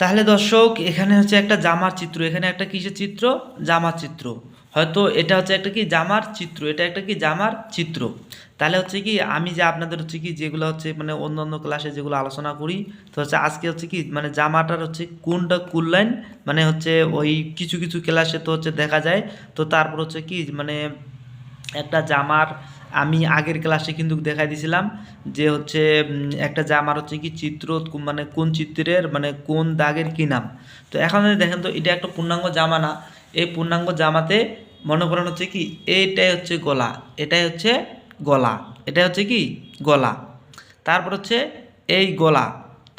তাহলে দর্শক, এখানে হচ্ছে একটা জামার চিত্র। এখানে একটা কিসের চিত্র? জামার চিত্র। হয়তো এটা হচ্ছে একটা কি? জামার চিত্র। এটা একটা কি? জামার চিত্র। তাহলে হচ্ছে কি, আমি যে আপনাদের হচ্ছে কি, যেগুলো হচ্ছে মানে অন্য অন্য ক্লাসে যেগুলো আলোচনা করি, তো হচ্ছে আজকে হচ্ছে কি মানে জামাটার হচ্ছে কোনটা কোন লাইন মানে হচ্ছে ওই কিছু কিছু ক্লাসে তো হচ্ছে দেখা যায়। তো তারপর হচ্ছে কি মানে একটা জামার আমি আগের ক্লাসে কিন্তু দেখাই দিয়েছিলাম যে হচ্ছে একটা জামার হচ্ছে কি চিত্র মানে কোন চিত্রের মানে কোন দাগের কি নাম। তো এখন দেখেন তো এটা একটা পূর্ণাঙ্গ জামা না, এই পূর্ণাঙ্গ জামাতে মনে করেন হচ্ছে কি এইটাই হচ্ছে গলা, এটাই হচ্ছে গলা, এটাই হচ্ছে কি গলা। তারপর হচ্ছে এই গলা,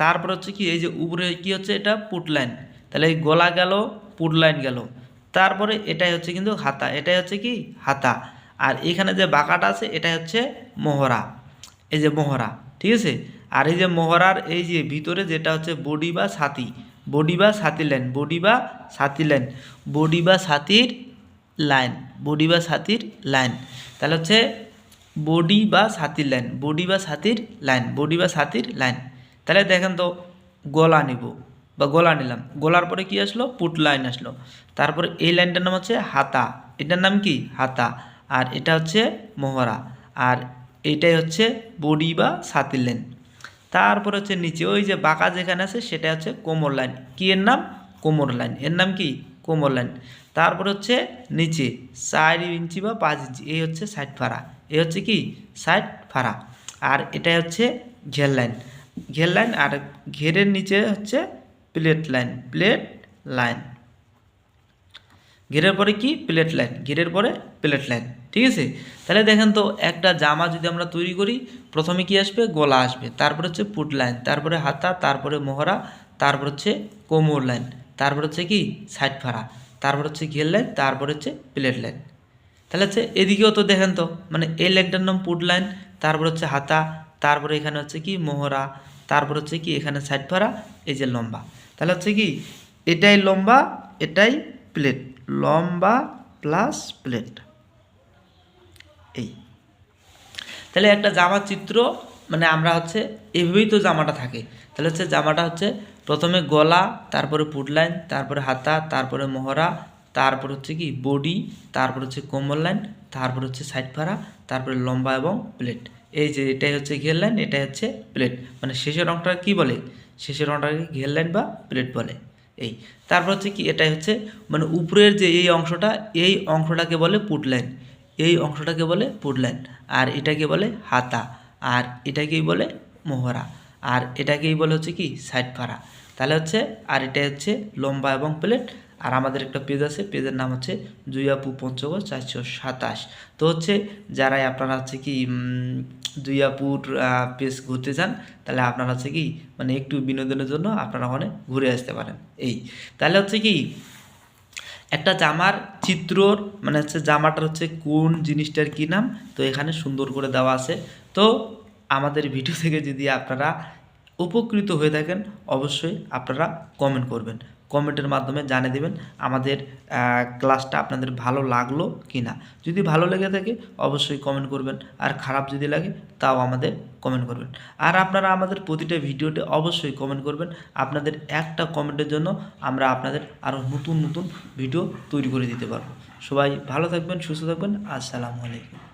তারপর হচ্ছে কি এই যে উপরে কি হচ্ছে এটা পুট লাইন, তাহলে এই গলা গেল, পুট লাইন গেল। তারপরে এটাই হচ্ছে কিন্তু হাতা, এটাই হচ্ছে কি হাতা। আর এখানে যে বাঁকাটা আছে এটা হচ্ছে মোহরা। এই যে মোহরা, ঠিক আছে? আর এই যে মোহরার এই যে ভিতরে যেটা হচ্ছে বডি বা ছাতি, বডি বা ছাতি লাইন বডি বা ছাতি লাইন বডি বা ছাতির লাইন বডি বা ছাতির লাইন তাহলে হচ্ছে বডি বা ছাতির লাইন বডি বা ছাতির লাইন বডি বা ছাতির লাইন তাহলে দেখেন তো, গলা নিব বা গলা নিলাম। গলার পরে কি আসলো? পুট লাইন আসলো। তারপরে এই লাইনটার নাম হচ্ছে হাতা। এটার নাম কি? হাতা। আর এটা হচ্ছে মোহরা আর এইটাই হচ্ছে বডি বা ছাতির লাইন তারপর হচ্ছে নিচে, ওই যে বাঁকা যেখানে আছে সেটা হচ্ছে কোমর লাইন। কী এর নাম? কোমর লাইন। এর নাম কি? কোমর লাইন। তারপর হচ্ছে নিচে, চার ইঞ্চি বা পাঁচ ইঞ্চি। এই হচ্ছে সাইড ফাড়া। এই হচ্ছে কি? সাইড ফাড়া। আর এটা হচ্ছে ঘের লাইন। ঘের লাইন আর ঘেরের নিচে হচ্ছে প্লেট লাইন। Plate line. ঘেরের পরে কি? প্লেট লাইন ঘেরের পরে প্লেট লাইন ঠিক আছে? তাহলে দেখেন তো, একটা জামা যদি আমরা তৈরি করি, প্রথমে কি আসবে? গলা আসবে। তারপরে হচ্ছে পুট লাইন তারপরে হাতা, তারপরে মোহরা, তারপর হচ্ছে কোমর লাইন তারপর হচ্ছে কি? সাইড ফাড়া, তারপর হচ্ছে ঘের লাইন তারপর হচ্ছে প্লেট লাইন তাহলে হচ্ছে এদিকেও তো দেখেন তো মানে এই লাইনটার নাম পুট লাইন তারপর হচ্ছে হাতা, তারপরে এখানে হচ্ছে কি? মোহরা, তারপর হচ্ছে কি? এখানে সাইড ফাড়া, এই যে লম্বা। তাহলে হচ্ছে কি? এটাই লম্বা, এটাই প্লেট লম্বা প্লাস প্লেট এই। তাহলে একটা জামার চিত্র মানে আমরা হচ্ছে এভাবেই তো জামাটা থাকে। তাহলে হচ্ছে জামাটা হচ্ছে প্রথমে গলা, তারপরে পুটলাইন তারপরে হাতা, তারপরে মোহরা, তারপর হচ্ছে কি বডি তারপর হচ্ছে কোমর লাইন তারপর হচ্ছে সাইড ফাড়া, তারপরে লম্বা এবং প্লেট এই যে এটাই হচ্ছে ঘের লাইন এটাই হচ্ছে প্লেট মানে শেষের রংটা কি বলে? শেষের রংটাকে ঘের লাইন বা প্লেট বলে। এই। তারপর হচ্ছে কি, এটাই হচ্ছে মানে উপরের যে এই অংশটা, এই অংশটাকে বলে পুট লাইন এই অংশটাকে বলে পুট লাইন আর এটাকে বলে হাতা। আর এটাকেই বলে মোহরা। আর এটাকেই বলে হচ্ছে কি সাইড ফাড়া তাহলে হচ্ছে, আর এটা হচ্ছে লম্বা এবং প্লেট আর আমাদের একটা পেজ আছে পেজের নাম হচ্ছে জুইয়াপু পঞ্চগড় চারশো সাতাশ। তো হচ্ছে যারাই আপনারা হচ্ছে কি জুইয়াপুর পেজ ঘুরতে যান তাহলে আপনারা হচ্ছে কি মানে একটু বিনোদনের জন্য আপনারা ওখানে ঘুরে আসতে পারেন। এই, তাহলে হচ্ছে কি, একটা জামার চিত্রর মানে হচ্ছে জামাটার হচ্ছে কোন জিনিসটার কী নাম, তো এখানে সুন্দর করে দেওয়া আছে। তো আমাদের ভিডিও থেকে যদি আপনারা উপকৃত হয়ে থাকেন, অবশ্যই আপনারা কমেন্ট করবেন। কমেন্টের মাধ্যমে জানিয়ে দেবেন আমাদের ক্লাসটা আপনাদের ভালো লাগল কি না যদি ভালো লেগে থাকে অবশ্যই কমেন্ট করবেন, আর খারাপ যদি লাগে তাও আমাদের কমেন্ট করবেন। আর আপনারা আমাদের প্রতিটা ভিডিওতে অবশ্যই কমেন্ট করবেন, আপনাদের একটা কমেন্টের জন্য আমরা আপনাদের আরও নতুন নতুন ভিডিও তৈরি করে দিতে পারব। সবাই ভালো থাকবেন, সুস্থ থাকবেন, আসসালামু আলাইকুম।